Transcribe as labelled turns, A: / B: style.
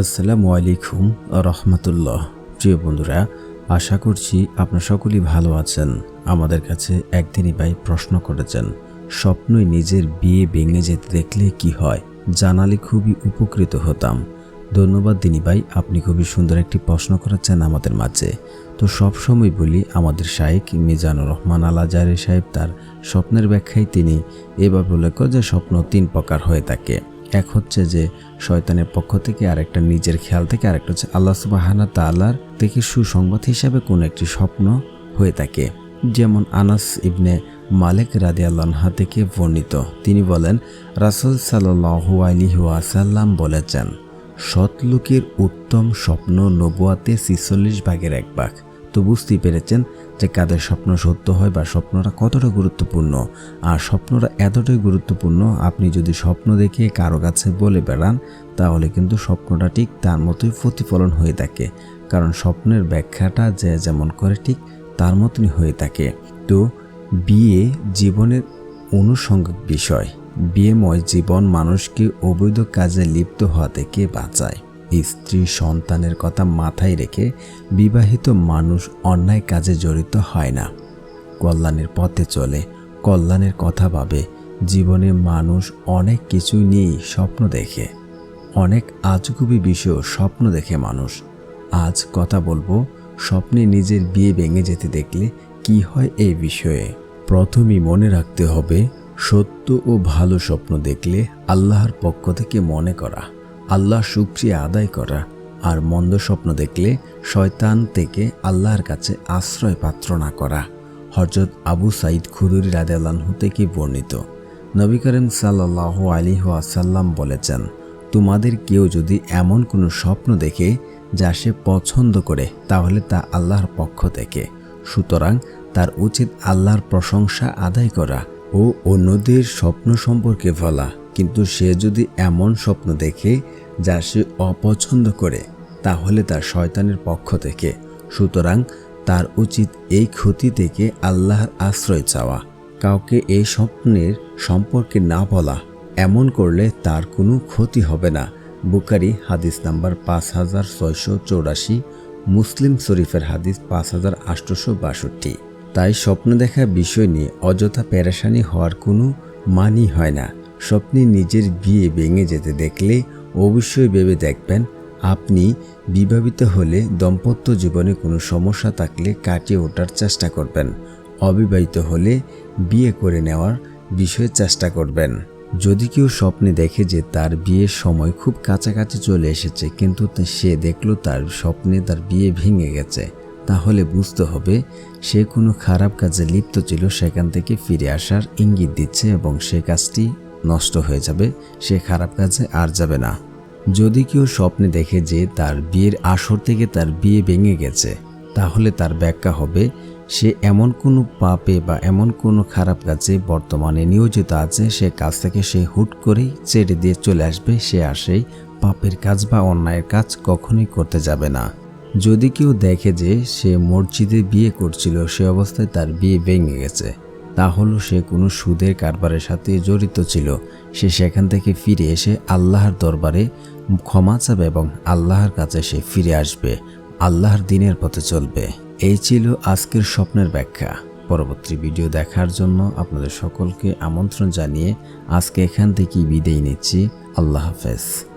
A: আসসালামু আলাইকুম রহমতুল্লাহ। প্রিয় বন্ধুরা, আশা করছি আপনার সকলেই ভালো আছেন। আমাদের কাছে একদিনই ভাই প্রশ্ন করেছেন, স্বপ্নই নিজের বিয়ে ভেঙে যেতে দেখলে কি হয়? জানালে খুবই উপকৃত হতাম। ধন্যবাদ দিনী ভাই, আপনি খুবই সুন্দর একটি প্রশ্ন করেছেন আমাদের মাঝে। তো সব সময় বলি, আমাদের শাহেক মিজানুর রহমান আল আজারি সাহেব তার স্বপ্নের ব্যাখ্যায় তিনি উল্লেখ করে যে স্বপ্ন তিন প্রকার হয়ে থাকে। এক হচ্ছে যে শয়তানের পক্ষ থেকে, আরেকটা নিজের খেয়াল থেকে, আরেকটা হচ্ছে আল্লাহ সুবাহানা তাল্লার থেকে সুসংবাদ হিসাবে কোনো একটি স্বপ্ন হয়ে থাকে। যেমন আনাস ইবনে মালিক রাদি আল্লাহা থেকে বর্ণিত। তিনি বলেন, রাসুল সাল্লু আলিহু আসাল্লাম বলেছেন সৎলোকের উত্তম স্বপ্ন নবুয়াতে ছিচল্লিশ ভাগের এক ভাগ। তো বুঝতেই পেরেছেন যে কাদের স্বপ্ন সত্য হয় বা স্বপ্নটা কতটা গুরুত্বপূর্ণ। আর স্বপ্নটা এতটাই গুরুত্বপূর্ণ, আপনি যদি স্বপ্ন দেখে কারও কাছে বলে বেড়ান, তাহলে কিন্তু স্বপ্নটা ঠিক তার মতোই প্রতিফলন হয়ে থাকে। কারণ স্বপ্নের ব্যাখ্যাটা যে যেমন করে ঠিক তার মতনই হয়ে থাকে। তো বিয়ে জীবনের অনুষঙ্গিক বিষয়। বিয়েময় জীবন মানুষকে অবৈধ কাজে লিপ্ত হওয়া থেকে বাঁচায়। স্ত্রী সন্তানের কথা মাথায় রেখে বিবাহিত মানুষ অন্যায় কাজে জড়িত হয় না। কল্যাণের পথে চলে, কল্যাণের কথা ভাবে, জীবনে মানুষ অনেক কিছুই নিয়েই স্বপ্ন দেখে। অনেক আজগুবি বিষয় স্বপ্ন দেখে মানুষ। আজ কথা বলব, স্বপ্নে নিজের বিয়ে ভেঙে যেতে দেখলে কি হয় এই বিষয়ে। প্রথমেই মনে রাখতে হবে, সত্য ও ভালো স্বপ্ন দেখলে আল্লাহর পক্ষ থেকে মনে করা। আল্লাহ শুক্রিয়া আদায় করা আর মন্দ স্বপ্ন দেখলে শয়তান থেকে আল্লাহর কাছে আশ্রয় পাত্র না করা। হজরত আবু সাইদ খুদুরি রাদেলানহু থেকে বর্ণিত। নবী করিম সাল্লাহ আলী আসাল্লাম বলেছেন, তোমাদের কেউ যদি এমন কোনো স্বপ্ন দেখে যা সে পছন্দ করে, তাহলে তা আল্লাহর পক্ষ থেকে। সুতরাং তার উচিত আল্লাহর প্রশংসা আদায় করা ও অন্যদের স্বপ্ন সম্পর্কে বলা। কিন্তু সে যদি এমন স্বপ্ন দেখে, যা সে অপছন্দ করে, তাহলে তার শয়তানের পক্ষ থেকে। সুতরাং তার উচিত এই ক্ষতি থেকে আল্লাহর আশ্রয় চাওয়া। কাউকে এই স্বপ্নের সম্পর্কে না বলা। এমন করলে তার কোনো ক্ষতি হবে না। বুকারি হাদিস নাম্বার পাঁচ হাজার ছয়শো চৌরাশি, মুসলিম শরীফের হাদিস পাঁচ হাজার আটশোশো বাষট্টি। তাই স্বপ্ন দেখার বিষয় নিয়ে অযথা প্যারাসানি হওয়ার কোনো মানই হয় না। স্বপ্নে নিজের বিয়ে ভেঙে যেতে দেখলে অবশ্যই ভেবে দেখবেন, আপনি বিবাহিত হলে দম্পত্য জীবনে কোনো সমস্যা থাকলে কাটিয়ে ওঠার চেষ্টা করবেন। অবিবাহিত হলে বিয়ে করে নেওয়ার বিষয়ে চেষ্টা করবেন। যদি কেউ স্বপ্নে দেখে যে তার বিয়ের সময় খুব কাছাকাছি চলে এসেছে, কিন্তু সে দেখল তার স্বপ্নে তার বিয়ে ভেঙে গেছে, তাহলে বুঝতে হবে সে কোনো খারাপ কাজে লিপ্ত ছিল, সেখান থেকে ফিরে আসার ইঙ্গিত দিচ্ছে এবং সে কাজটি নষ্ট হয়ে যাবে, সে খারাপ কাজে আর যাবে না। যদি কেউ স্বপ্নে দেখে যে তার বিয়ের আসর থেকে তার বিয়ে ভেঙে গেছে, তাহলে তার ব্যাখ্যা হবে, সে এমন কোনো পাপে বা এমন কোনো খারাপ কাজে বর্তমানে নিয়োজিত আছে, সে কাজ থেকে সে হুট করেই ছেড়ে দিয়ে চলে আসবে, সে আর সেই পাপের কাজ বা অন্যায়ের কাজ কখনোই করতে যাবে না। যদি কেউ দেখে যে সে মসজিদে বিয়ে করছিল, সে অবস্থায় তার বিয়ে ভেঙে গেছে। তাহলে সে কোনো সুদের কারবারের সাথে জড়িত ছিল। সে সেখান থেকে ফিরে এসে আল্লাহর দরবারে ক্ষমা চাবে এবং আল্লাহর কাছে সে ফিরে আসবে। আল্লাহর দিনের পথে চলবে। এই ছিল আজকের স্বপ্নের ব্যাখ্যা। পরবর্তী ভিডিও দেখার জন্য আপনাদের সকলকে আমন্ত্রণ জানিয়ে আজকে এখান থেকেই বিদায় নিচ্ছি। আল্লাহ হাফেজ।